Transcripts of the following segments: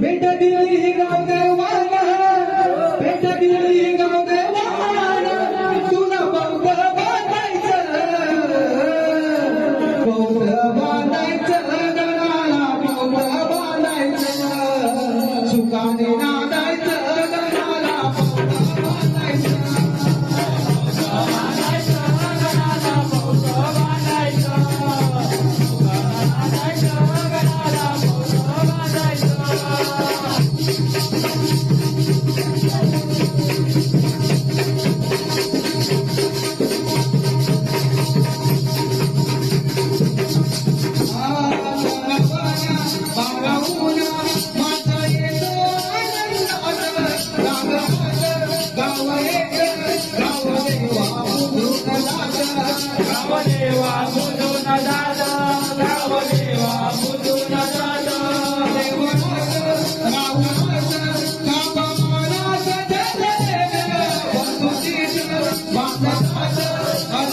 भेट दिली ही गाव गाव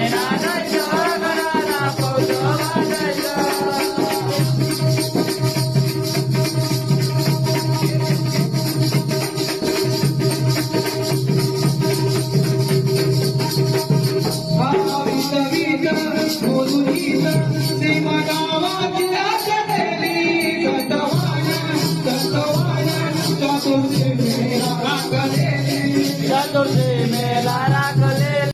गाणे